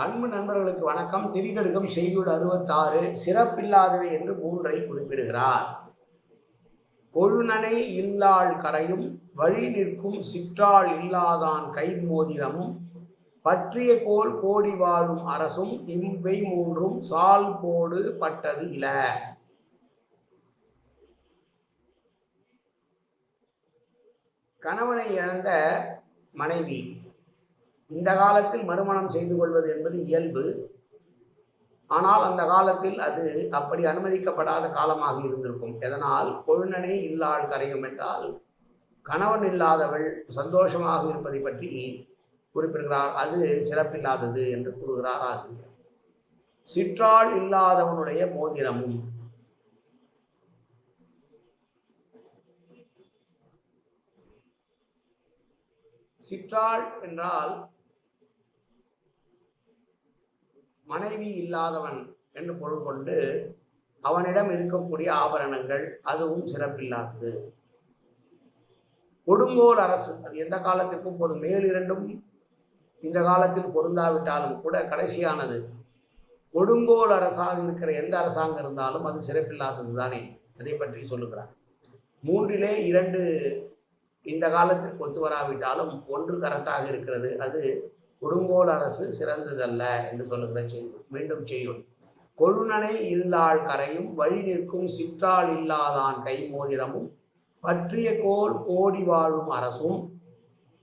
அன்பு நண்பர்களுக்கு வணக்கம். திரிகடுகம் செய்யுள் அறுபத்தாறு சிறப்பில்லாதவை என்று மூன்றை குறிப்பிடுகிறார். கொழுநனை இல்லாள் கரையும் வழி நிற்கும் சிற்றாள் இல்லாதான் கைமோதிரமும் பற்றிய கோல் கோடி வாழும் அரசும் இவ்வை மூன்றும் சால் போடு பட்டது இல. கணவனை இழந்த மனைவி. இந்த காலத்தில் மறுமணம் செய்து கொள்வது என்பது இயல்பு. ஆனால் அந்த காலத்தில் அது அப்படி அனுமதிக்கப்படாத காலமாக இருந்திருக்கும். எதனால்? கொழுநனே இல்லாள் கரையும் என்றால் கணவன் இல்லாதவள் சந்தோஷமாக இருப்பதை பற்றி குறிப்பிடுகிறார். அது சிறப்பில்லாதது என்று கூறுகிறார் ஆசிரியர். சிற்றாள் இல்லாதவனுடைய மோதிரமும். சிற்றாள் என்றால் மனைவி இல்லாதவன் என்று பொருள் கொண்டு அவனிடம் இருக்கக்கூடிய ஆபரணங்கள் அதுவும் சிறப்பில்லாதது. கொடுங்கோல் அரசு அது எந்த காலத்திற்கும் பொருள் மேலிரண்டும் இந்த காலத்தில் பொருந்தாவிட்டாலும் கூட கடைசியானது. கொடுங்கோல் அரசாக இருக்கிற எந்த அரசாங்கம் இருந்தாலும் அது சிறப்பில்லாதது தானே அதை பற்றி சொல்லுகிறார். மூன்றிலே இரண்டு இந்த காலத்திற்கு ஒத்து வராவிட்டாலும் ஒன்று கரெக்டாக இருக்கிறது அது கொடுங்கோல் அரசு சிறந்ததல்ல என்று சொல்லுகிற செய்யுள் மீண்டும் செய்யும் கொழுநனை இல்லாள் கரையும் வழி நிற்கும் சிற்றால் இல்லாதான் கைமோதிரமும் பற்றிய கோல் கோடி வாழும் அரசும்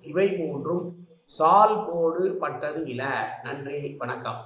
இவை மூன்றும் சால் போடு பட்டது இல. நன்றி வணக்கம்.